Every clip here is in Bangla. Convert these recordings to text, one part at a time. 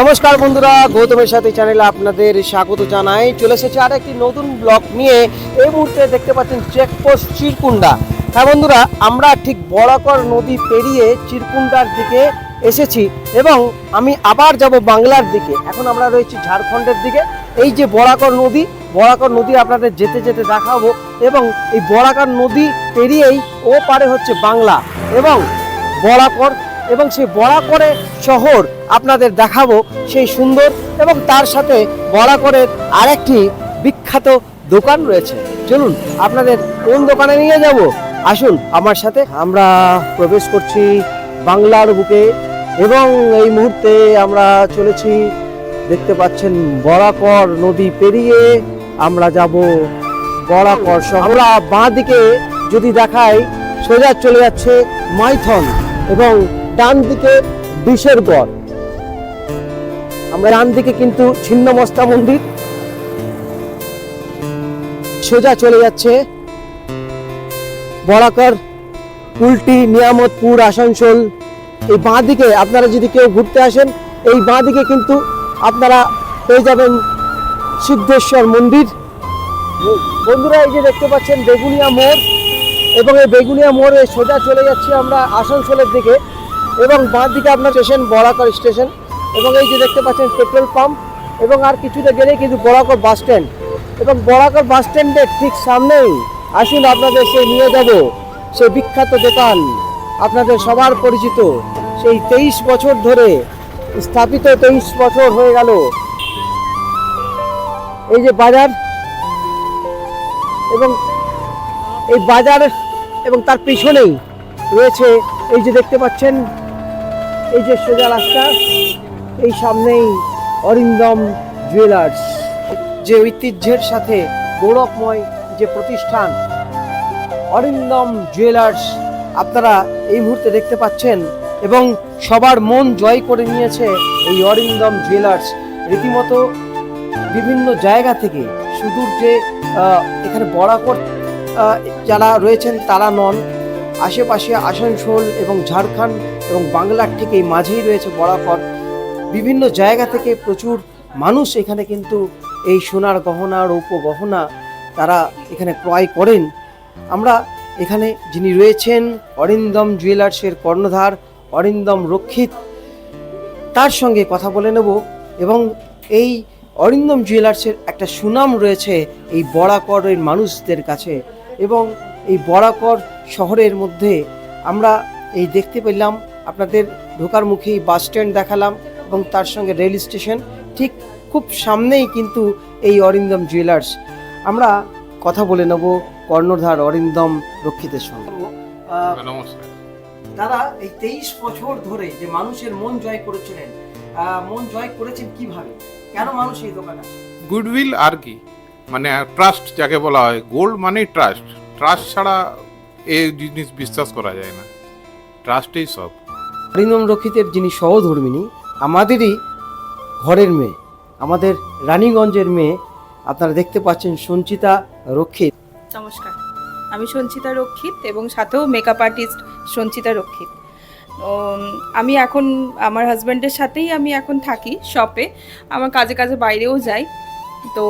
নমস্কার বন্ধুরা, গৌতমের সাথে চ্যানেলে আপনাদের স্বাগত জানাই। চলে এসেছে আর একটি নতুন ব্লগ নিয়ে। এই মুহূর্তে দেখতে পাচ্ছেন চেকপোস্ট চিরকুন্ডা হ্যাঁ বন্ধুরা, আমরা ঠিক বড়াকর নদী পেরিয়ে চিরকুন্ডার দিকে এসেছি এবং আমি আবার যাব বাংলার দিকে। এখন আমরা রয়েছি ঝাড়খণ্ডের দিকে। এই যে বড়াকর নদী বড়াকর নদী আপনাদের যেতে যেতে দেখাবো এবং এই বড়াকর নদী পেরিয়েই ও পারে হচ্ছে বাংলা এবং বড়াকর এবং সেই বড়াকরে শহর আপনাদের দেখাবো সেই সুন্দর এবং তার সাথে বড়াকরের আরেকটি বিখ্যাত দোকান রয়েছে। চলুন, আপনাদের কোন দোকানে নিয়ে যাব? আসুন আমার সাথে। আমরা প্রবেশ করছি বাংলার বুকে এবং এই মুহূর্তে আমরা চলেছি। দেখতে পাচ্ছেন বড়াকর নদী পেরিয়ে আমরা যাব শহর। আমরা বাঁ দিকে যদি দেখাই, সোজা চলে যাচ্ছে মাইথন এবং ডান দিকে বিষের গড়। আমরা ডান দিকে কিন্তু ছিন্নমস্তা মন্দির। সোজা চলে যাচ্ছে বরাকর, উল্টি, নিয়ামতপুর, আসানসোল। এই বাঁ দিকে আপনারা যদি কেউ ঘুরতে আসেন, এই বাঁ দিকে কিন্তু আপনারা পেয়ে যাবেন সিদ্ধেশ্বর মন্দির। বন্ধুরা, এই যে দেখতে পাচ্ছেন বেগুনিয়া মোড় এবং এই বেগুনিয়া মোড়ে সোজা চলে যাচ্ছি আমরা আসানসোলের দিকে। এবং বাঁ দিকে আপনার স্টেশন বরাকর স্টেশন এবং এই যে দেখতে পাচ্ছেন পেট্রোল পাম্প এবং আর কিছুটা গেলেই কিন্তু বরাকর বাস স্ট্যান্ড এবং বরাকর বাস স্ট্যান্ডের ঠিক সামনেই আসুন আপনাদের সে নিয়ে যাব, সেই বিখ্যাত দোকান, আপনাদের সবার পরিচিত। সেই তেইশ বছর ধরে স্থাপিত তেইশ বছর হয়ে গেল। এই যে বাজার এবং এই বাজার এবং তার পিছনেই রয়েছে এই যে দেখতে পাচ্ছেন এই যে সোজা রাস্তা, এই সামনেই অরিন্দম জুয়েলার্স। যে ঐতিহ্যের সাথে গৌরবময় যে প্রতিষ্ঠান, অরিন্দম জুয়েলার্স, আপনারা এই মুহূর্তে দেখতে পাচ্ছেন এবং সবার মন জয় করে নিয়েছে এই অরিন্দম জুয়েলার্স। রীতিমতো বিভিন্ন জায়গা থেকে সুদূর যে এখানে বরাকর যারা রয়েছেন, তারা নন। আশেপাশে আসানসোল এবং ঝাড়খণ্ড এবং বাংলার ঠিক এই মাঝেই রয়েছে বরাকর। বিভিন্ন জায়গা থেকে প্রচুর মানুষ এখানে কিন্তু এই সোনার গহনা, রৌপ্য গহনা তারা এখানে ক্রয় করেন। আমরা এখানে যিনি রয়েছেন, অরিন্দম জুয়েলার্সের কর্ণধার, অরিন্দম রক্ষিত, তার সঙ্গে কথা বলে নেব এবং এই অরিন্দম জুয়েলার্সের একটা সুনাম রয়েছে এই বরাকরের মানুষদের কাছে এবং এই বরাকর শহরের মধ্যে আমরা এই দেখতে পেলাম আপনাদের ঢোকার মুখেই বাস স্ট্যান্ড দেখালাম এবং তার সঙ্গে রেল স্টেশন ঠিক খুব সামনেই কিন্তু এই অরিন্দম জুয়েলার্স। আমরা কথা বলে নেব কর্ণধার অরিন্দম রক্ষিতের সঙ্গে। দাদা এই তেইশ বছর ধরে যে মানুষের মন জয় করেছিলেন মন জয় করেছেন কীভাবে? কেন মানুষ এই দোকানে আসে? গুডউইল আর কি? মানে ট্রাস্ট যাকে বলা হয় গোল্ড মানে ট্রাস্ট ট্রাস্ট ছাড়া এই জিনিস বিশ্বাস করা যায় না। ট্রাস্টেই সব। অরিন্দম রক্ষিতের যিনি সহধর্মিনী আমাদেরই ঘরের মেয়ে আমাদের রানীগঞ্জের মেয়ে আপনারা দেখতে পাচ্ছেন সঞ্চিতা রক্ষিত। নমস্কার আমি সঞ্চিতা রক্ষিত এবং সাথেও মেকআপ আর্টিস্ট সঞ্চিতা রক্ষিত। আমি এখন আমার হাজব্যান্ডের সাথেই আমি এখন থাকি শপে আমার কাজে কাজে বাইরেও যাই। তো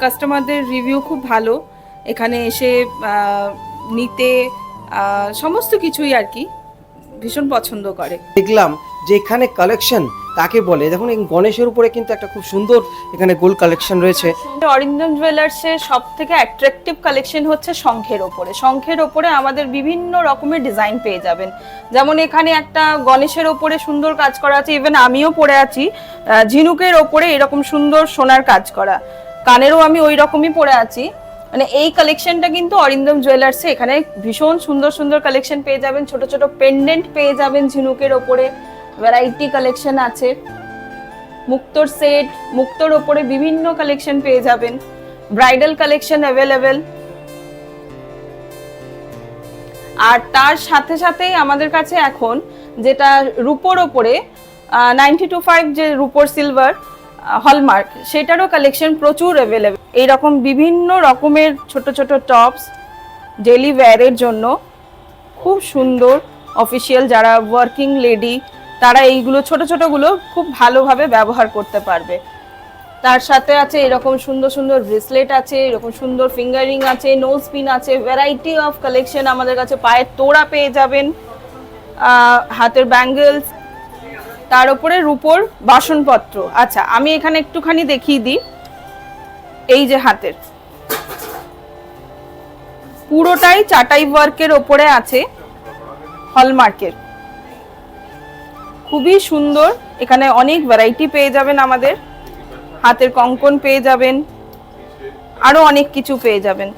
কাস্টমারদের রিভিউ খুব ভালো। এখানে এসে নিতে সমস্ত কিছুই আর কি ভীষণ পছন্দ করে। দেখলাম যে এখানে কালেকশন কাকে বলে? দেখুন এই গণেশের উপরে কিন্তু একটা খুব সুন্দর এখানে গোল কালেকশন রয়েছে। অরিন্দম জুয়েলার্সের সব থেকে অ্যাট্রাকটিভ কালেকশন হচ্ছে শঙ্খের ওপরে শঙ্খের ওপরে আমাদের বিভিন্ন রকমের ডিজাইন পেয়ে যাবেন। যেমন এখানে একটা গণেশের ওপরে সুন্দর কাজ করা আছে ইভেন আমিও পরে আছি। ঝিনুকের ওপরে এরকম সুন্দর সোনার কাজ করা। কানেরও আমি ওই রকমই পরে আছি। মানে এই কালেকশনটা কিন্তু অরিন্দম জুয়েলার্সে এখানে ভীষণ সুন্দর সুন্দর কালেকশন পেয়ে যাবেন। ছোট ছোট পেন্ডেন্ট পেয়ে যাবেন ঝিনুকের ওপরে। ভ্যারাইটি কালেকশন আছে। মুক্তোর সেট মুক্তোর ওপরে বিভিন্ন কালেকশন পেয়ে যাবেন। ব্রাইডাল কালেকশন অ্যাভেলেবেল আর তার সাথে সাথেই আমাদের কাছে এখন যেটা রুপোর ওপরে নাইনটি টু ফাইভ যে রুপোর সিলভার হলমার্ক সেটারও কালেকশন প্রচুর অ্যাভেলেবেল এইরকম বিভিন্ন রকমের ছোট ছোট টপস ডেলি ওয়্যারের জন্য খুব সুন্দর অফিসিয়াল যারা ওয়ার্কিং লেডি তারা এইগুলো ছোট ছোটগুলো খুব ভালোভাবে ব্যবহার করতে পারবে। তার সাথে আছে এরকম সুন্দর সুন্দর ব্রেসলেট আছে, এরকম সুন্দর ফিঙ্গারিং আছে নোজ পিন আছে ভ্যারাইটি অফ কালেকশন আমাদের কাছে পায়ের তোড়া পেয়ে যাবেন হাতের ব্যাঙ্গেলস তার উপরে রুপোর বাসনপত্র। আচ্ছা আমি এখানে একটুখানি দেখিয়ে দিই। এই যে হাতের। পুরোটাই চাটাই ওয়ার্কের ওপরে আছে হলমার্কের। খুবই সুন্দর। এখানে অনেক ভ্যারাইটি পেয়ে যাবেন আমাদের। হাতের কঙ্কন পেয়ে যাবেন। আরও অনেক কিছু পেয়ে যাবেন।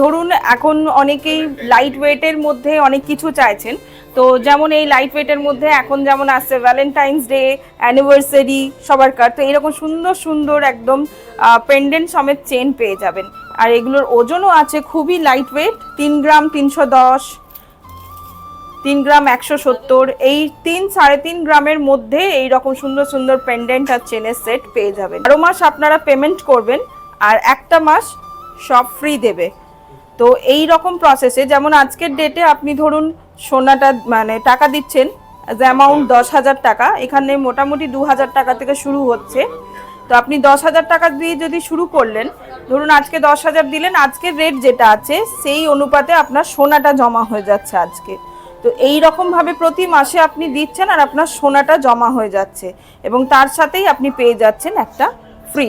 ধরুন এখন অনেকেই লাইট ওয়েটের মধ্যে অনেক কিছু চাইছেন। তো যেমন এই লাইট ওয়েটের মধ্যে এখন যেমন আসছে ভ্যালেন্টাইন্স ডে অ্যানিভার্সারি সবার কার, তো এরকম সুন্দর সুন্দর একদম পেন্ডেন্ট সমেত চেন পেয়ে যাবেন। আর এগুলোর ওজনও আছে খুবই লাইট ওয়েট তিন গ্রাম তিনশো দশ, তিন গ্রাম একশো সত্তর, এই তিন, সাড়ে তিন গ্রামের মধ্যে এই রকম সুন্দর সুন্দর পেন্ডেন্ট আর চেনের সেট পেয়ে যাবেন। বারো মাস আপনারা পেমেন্ট করবেন আর একটা মাস সব ফ্রি দেবে। তো এই রকম প্রসেসে যেমন আজকের ডেটে আপনি ধরুন সোনাটা মানে টাকা দিচ্ছেন অ্যাজ অ্যামাউন্ট দশ হাজার টাকা এখানে মোটামুটি দু হাজার টাকা থেকে শুরু হচ্ছে। তো আপনি দশ হাজার টাকা দিয়ে যদি শুরু করলেন ধরুন আজকে দশ হাজার দিলেন আজকের রেট যেটা আছে সেই অনুপাতে আপনার সোনাটা জমা হয়ে যাচ্ছে আজকে। তো এই রকম ভাবে প্রতি মাসে আপনি দিচ্ছেন আর আপনার সোনাটা জমা হয়ে যাচ্ছে। এবং তার সাথেই আপনি পেয়ে যাচ্ছেন একটা ফ্রি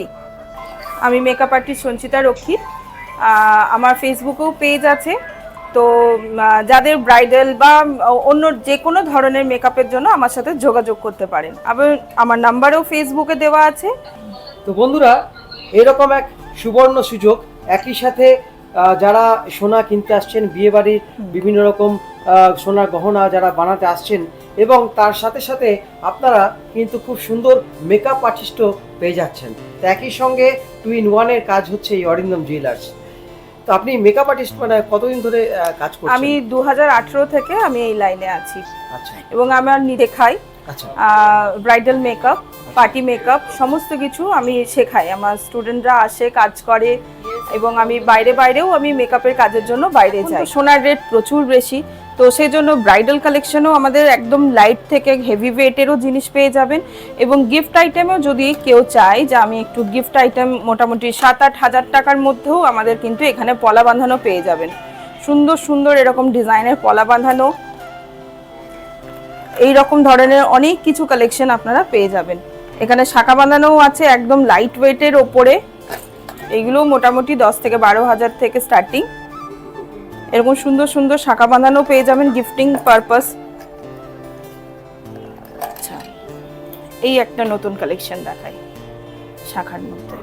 আমি মেকআপ আর্টিস্ট সঞ্চিতা রক্ষিত আমার ফেসবুকেও পেজ আছে। তো যাদের ব্রাইডাল বা অন্য যে কোনো ধরনের মেকআপের জন্য আমার সাথে যোগাযোগ করতে পারেন। আবার আমার নাম্বারও ফেসবুকে দেওয়া আছে। তো বন্ধুরা এরকম এক সুবর্ণ সুযোগ। একই সাথে যারা সোনা কিনতে আসছেন বিয়েবাড়ির বিভিন্ন রকম সোনার গহনা যারা বানাতে আসছেন এবং তার সাথে সাথে আপনারা কিন্তু খুব সুন্দর মেকআপ আর্টিস্টও পেয়ে যাচ্ছেন। তো একই সঙ্গে টু ইন ওয়ানের কাজ হচ্ছে এই অরিন্দম জুয়েলার্স তো আপনি মেকআপ আর্টিস্ট মানে কতদিন ধরে কাজ করছেন? আমি দু হাজার আঠেরো থেকে আমি এই লাইনে আছি। আচ্ছা। এবং আমার নিজে খাই। আচ্ছা। ব্রাইডাল মেকআপ পার্টি মেকআপ সমস্ত কিছু আমি শেখাই। আমার স্টুডেন্টরা আসে কাজ করে এবং আমি বাইরে বাইরেও আমি মেকআপের কাজের জন্য বাইরে যাই। সোনার রেট প্রচুর বেশি। তো সেই জন্য ব্রাইডাল কালেকশনও আমাদের একদম লাইট থেকে হেভি ওয়েটেরও জিনিস পেয়ে যাবেন। এবং গিফট আইটেমেও যদি কেউ চায় যে আমি একটু গিফট আইটেম মোটামুটি সাত আট হাজার টাকার মধ্যেও আমাদের কিন্তু এখানে পলা বাঁধানো পেয়ে যাবেন। সুন্দর সুন্দর এরকম ডিজাইনের পলা বাঁধানো। এই রকম ধরনের অনেক কিছু কালেকশন আপনারা পেয়ে যাবেন। এখানে শাখা বাঁধানোও আছে একদম লাইট ওয়েটের ওপরে। এগুলো মোটামুটি দশ থেকে বারো হাজার থেকে স্টার্টিং এরকম সুন্দর সুন্দর শাখা বাঁধানো পেয়ে যাবেন গিফটিং পারপাস আচ্ছা এই একটা নতুন কালেকশন দেখাই শাখার মধ্যে।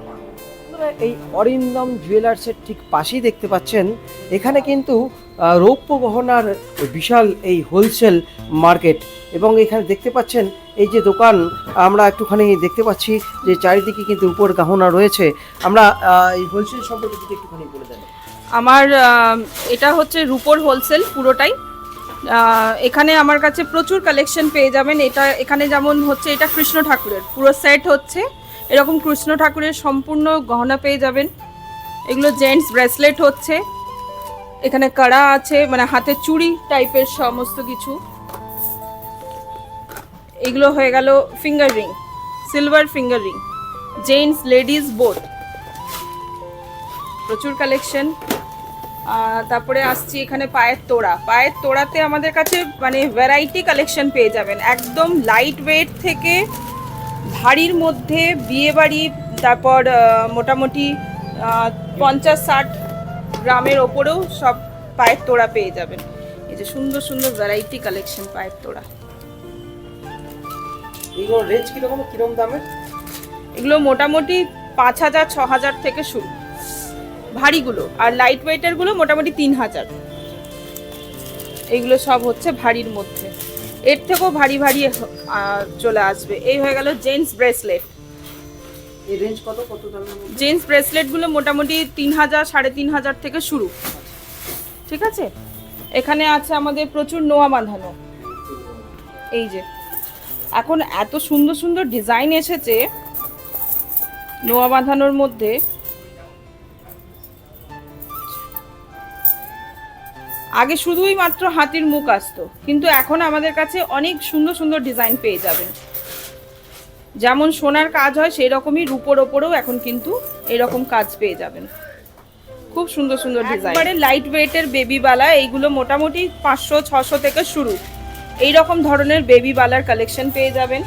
এই অরিন্দম জুয়েলার্সের ঠিক পাশেই দেখতে পাচ্ছেন, এখানে কিন্তু রৌপ্য গহনার বিশাল এই হোলসেল মার্কেট এবং এখানে দেখতে পাচ্ছেন, এই যে দোকান, আমরা একটুখানি দেখতে পাচ্ছি যে চারিদিকে কিন্তু উপর গহনা রয়েছে। আমরা এই হোলসেল সম্পর্কে যদি একটুখানি বলে দেন। আমার এটা হচ্ছে রুপোর হোলসেল পুরোটাই। এখানে আমার কাছে প্রচুর কালেকশন পেয়ে যাবেন। এটা, এখানে যেমন হচ্ছে, এটা কৃষ্ণ ঠাকুরের। পুরো সেট হচ্ছে। এরকম কৃষ্ণ ঠাকুরের সম্পূর্ণ গহনা পেয়ে যাবেন। এগুলো জেন্টস ব্রেসলেট হচ্ছে। এখানে কড়া আছে মানে হাতে চুড়ি টাইপের সমস্ত কিছু। এগুলো হয়ে গেল finger ring silver finger ring gents ladies both প্রচুর কালেকশন তারপরে আসছি এখানে পায়ের তোড়া। পায়ের তোড়াতে আমাদের কাছে মানে ভ্যারাইটি কালেকশন পেয়ে যাবেন। একদম লাইট ওয়েট থেকে ভারীর মধ্যে বিয়েবাড়ি তারপর মোটামুটি পঞ্চাশ ষাট গ্রামের ওপরেও সব পায়ের তোড়া পেয়ে যাবেন। এই যে সুন্দর সুন্দর ভ্যারাইটি কালেকশন পায়ের তোড়া। এগুলো রেঞ্জ কীরকম কীরকম দামের? এগুলো মোটামুটি পাঁচ হাজার ছ হাজার থেকে শুরু। ভারীগুলো আর লাইট ওয়েটেরগুলো মোটামুটি তিন হাজার। এইগুলো সব হচ্ছে ভারীর মধ্যে। এর থেকেও ভারী ভারী চলে আসবে। এই হয়ে গেল জেন্টস ব্রেসলেট? জেন্টস ব্রেসলেটগুলো মোটামুটি তিন হাজার সাড়ে তিন হাজার থেকে শুরু। ঠিক আছে? এখানে আছে আমাদের প্রচুর নোয়া বাঁধানো। এই যে। এখন এত সুন্দর সুন্দর ডিজাইন এসেছে নোয়া বাঁধানোর মধ্যে। আগে শুধুই মাত্র হাতির মুখ আসতো, কিন্তু এখন আমাদের কাছে অনেক সুন্দর সুন্দর ডিজাইন পেয়ে যাবেন। যেমন সোনার কাজ হয় সেই রকমই রূপোর ওপরেও এখন কিন্তু এরকম কাজ পেয়ে যাবেন। খুব সুন্দর সুন্দর ডিজাইন। একবারে লাইট ওয়েটের বেবি বালা, এইগুলো মোটামুটি পাঁচশো, ছশো থেকে শুরু। এই রকম ধরনের বেবি বালার কালেকশন পেয়ে যাবেন।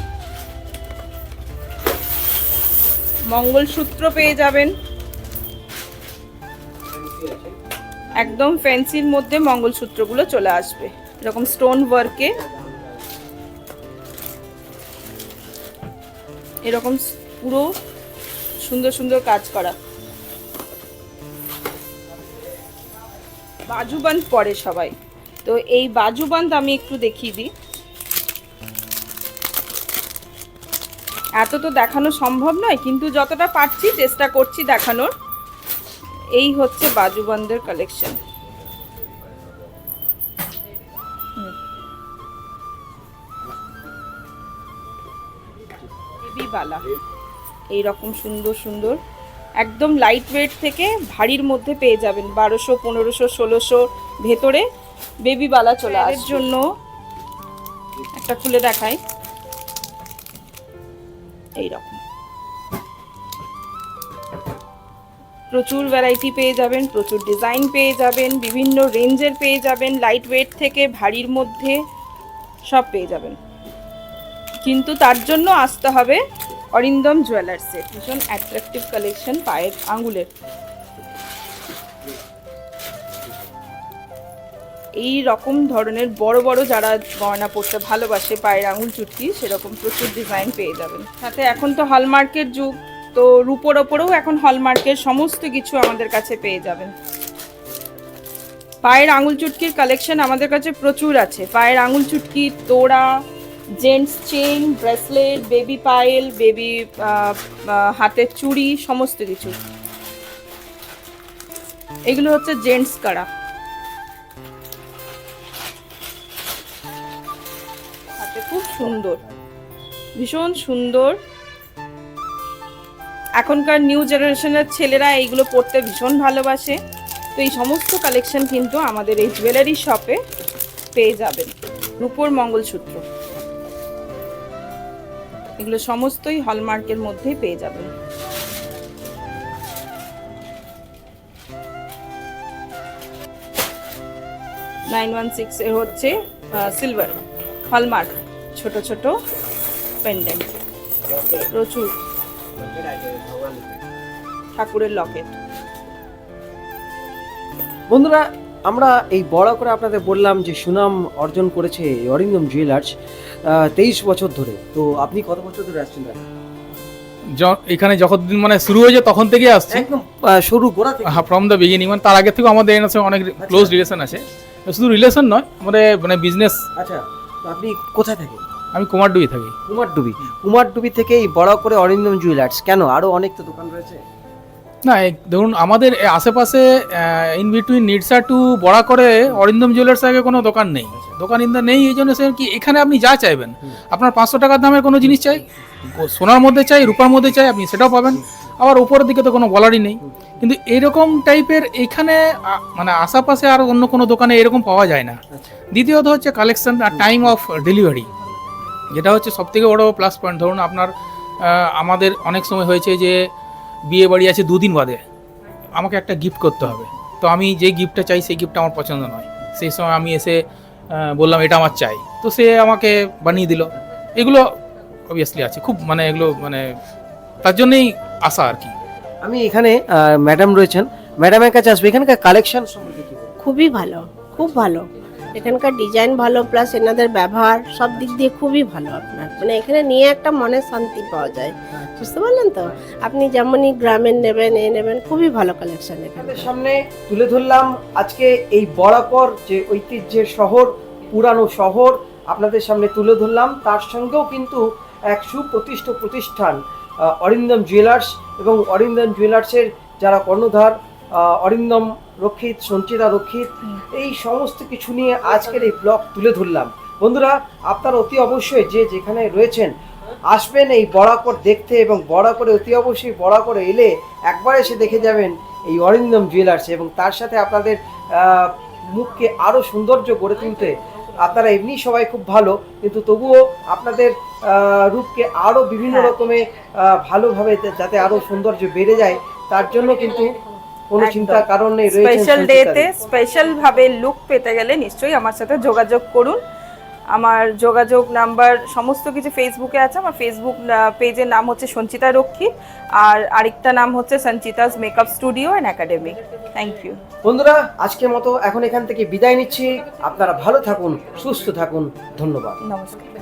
মঙ্গলসূত্র পেয়ে যাবেন। একদম ফ্যান্সির মধ্যে মঙ্গলসূত্রগুলো চলে আসবে। এরকম স্টোন ওয়ার্কে এরকম পুরো সুন্দর সুন্দর কাজ করা। বাজুবান্ধ পরে সবাই। তো এই বাজুবান্ধ আমি একটু দেখিয়ে দিই। এত তো দেখানো সম্ভব নয়, কিন্তু যতটা পারছি চেষ্টা করছি দেখানোর। এই হচ্ছে বাজুবন্ধের কালেকশন বালা। এই রকম সুন্দর সুন্দর। একদম লাইট ওয়েট থেকে ভারীর মধ্যে পেয়ে যাবেন বারোশো পনেরোশো ষোলোশো ভেতরে বেবি বালা চলে আসার জন্য একটা খুলে দেখাই। এই প্রচুর ভ্যারাইটি পেয়ে যাবেন, প্রচুর ডিজাইন পেয়ে যাবেন, বিভিন্ন রেঞ্জের পেয়ে যাবেন লাইট ওয়েট থেকে ভারীর মধ্যে সব পেয়ে যাবেন। কিন্তু তার জন্য আসতে হবে অরিন্দম জুয়েলার্সে ভীষণ অ্যাট্রাকটিভ কালেকশন পায়ের আঙুলের। এই রকম ধরনের বড় বড় যারা গয়না পরতে ভালোবাসে পায়ের আঙুল চুটকি, সেরকম প্রচুর ডিজাইন পেয়ে যাবেন। সাথে এখন তো হলমার্কের যুগ। তো রূপোর ওপরেও এখন হলমার্কের সমস্ত কিছু আমাদের কাছে পেয়ে যাবেন। পায়ের আঙুল চুটকির কালেকশন আমাদের কাছে প্রচুর আছে। পায়ের আঙুল চুটকি, তোড়া জেন্টস চেন ব্রেসলেট বেবি পায়েল বেবি হাতের চুড়ি, সমস্ত কিছু। এগুলো হচ্ছে জেন্টস কারা। খুব সুন্দর। ভীষণ সুন্দর। এখনকার নিউ জেনারেশনের ছেলেরা এইগুলো পড়তে ভীষণ ভালোবাসে। তো এই সমস্ত কালেকশন কিন্তু আমাদের এই জুয়েলারি শপে পেয়ে যাবেন। রূপোর মঙ্গলসূত্র। এগুলো সমস্তই হলমার্কের মধ্যেই পেয়ে যাবেন। নাইন ওয়ান সিক্স এর হচ্ছে সিলভার হলমার্ক ছোট ছোট পেন্ডেন্ট প্রচুর। ঠাকুরের লকেট। বন্ধুরা আমরা এই বড় করে আপনাদের বললাম যে সুনাম অর্জন করেছে অরিন্দম জুয়েলার্স তেইশ বছর ধরে। তো আপনি কত বছর ধরে আসছেন দাদা? এখানে যখন মানে শুরু হয়েছে তখন থেকে আসছে। একদম শুরু গোড়া থেকে। হ্যাঁ ফ্রম দ্য বিগিনিং মানে তার আগে থেকেও আমাদের এনার সঙ্গে অনেক ক্লোজ রিলেশন আছে। শুধু রিলেশন নয় আমাদের মানে বিজনেস আচ্ছা আপনি কোথায় থাকেন? আমি কুমারডুবি থাকি। কুমারডুবি? কুমারডুবি থেকে এই বড় করে অরিন্দম জুয়েলার্স। কেন? আরও অনেক তো দোকান রয়েছে। না ধরুন আমাদের আশেপাশে ইন বিটুইন নিডসা টু বড়া করে অরিন্দম জুয়েলার্স আগে কোনো দোকান নেই। দোকান ইন্দা নেই এই জন্য কি এখানে আপনি যা চাইবেন। আপনার পাঁচশো টাকার দামের কোনো জিনিস চাই? সোনার মধ্যে চাই রূপার মধ্যে চাই আপনি সেটাও পাবেন। আবার উপরের দিকে তো কোনো বলারই নেই। কিন্তু এরকম টাইপের এখানে মানে আশেপাশে আর অন্য কোনো দোকানে এরকম পাওয়া যায় না। দ্বিতীয়ত হচ্ছে কালেকশন আর টাইম অফ ডেলিভারি যেটা হচ্ছে সব থেকে বড় প্লাস পয়েন্ট ধরুন আপনার আমাদের অনেক সময় হয়েছে যে বিয়ে বাড়ি আছে দুদিন বাদে আমাকে একটা গিফট করতে হবে। তো আমি যে গিফটটা চাই সেই গিফটটা আমার পছন্দ নয়। সেই সময় আমি এসে বললাম এটা আমার চাই। তো সে আমাকে বানিয়ে দিল। এগুলো অবভিয়াসলি আছে। খুব মানে এগুলো মানে তার জন্যই আসা আর কি। আমি এখানে ম্যাডাম রয়েছেন। ম্যাডামের কাছে আসবে। এখানকার কালেকশন সম্পর্কে খুবই ভালো খুব ভালো। এখানকার ডিজাইন ভালো প্লাস এনাদের ব্যবহার সব দিক দিয়ে খুবই ভালো আপনার। মানে এখানে নিয়ে একটা মনে শান্তি পাওয়া যায়। বুঝতে পারলেন তো? আপনি যেমনই গ্রামের নেবেন এ নেবেন, খুবই ভালো কালেকশন এখানে। সামনে তুলে ধরলাম আজকে এই বরাকর যে ঐতিহ্যের শহর, পুরানো শহর, আপনাদের সামনে তুলে ধরলাম। তার সঙ্গেও কিন্তু এক সুপ্রতিষ্ঠ প্রতিষ্ঠান অরিন্দম জুয়েলার্স এবং অরিন্দম জুয়েলার্সের যারা কর্ণধার অরিন্দম রক্ষিত সঞ্চিতা রক্ষিত এই সমস্ত কিছু নিয়ে আজকের এই ব্লগ তুলে ধরলাম বন্ধুরা আপনারা অতি অবশ্যই যে যেখানে রয়েছেন আসবেন এই বরাকর দেখতে এবং বরাকরে অতি অবশ্যই বরাকরে এলে একবার এসে দেখে যাবেন এই অরিন্দম জুয়েলার্স এবং তার সাথে আপনাদের মুখকে আরও সৌন্দর্য গড়ে তুলতে আপনারা এমনি সবাই খুব ভালো কিন্তু তবুও আপনাদের রূপকে আরও বিভিন্ন হ্যাঁ। রকমে ভালোভাবে যাতে আরও সৌন্দর্য বেড়ে যায় তার জন্য কিন্তু কোনো। চিন্তার কারণ নেই স্পেশাল ডেতে। স্পেশাল ভাবে লুক পেতে গেলে নিশ্চয়ই আমার সাথে যোগাযোগ করুন। আমার যোগাযোগ নাম্বার সমস্ত কিছু ফেসবুকে আছে। আমার ফেসবুক পেজের নাম হচ্ছে সঞ্চিতা রক্ষী আর আরেকটা নাম হচ্ছে Sanchita's makeup studio and academy thank you বন্ধুরা আজকের মতো এখন এখান থেকে বিদায় নিচ্ছি। আপনারা ভালো থাকুন সুস্থ থাকুন। ধন্যবাদ। নমস্কার।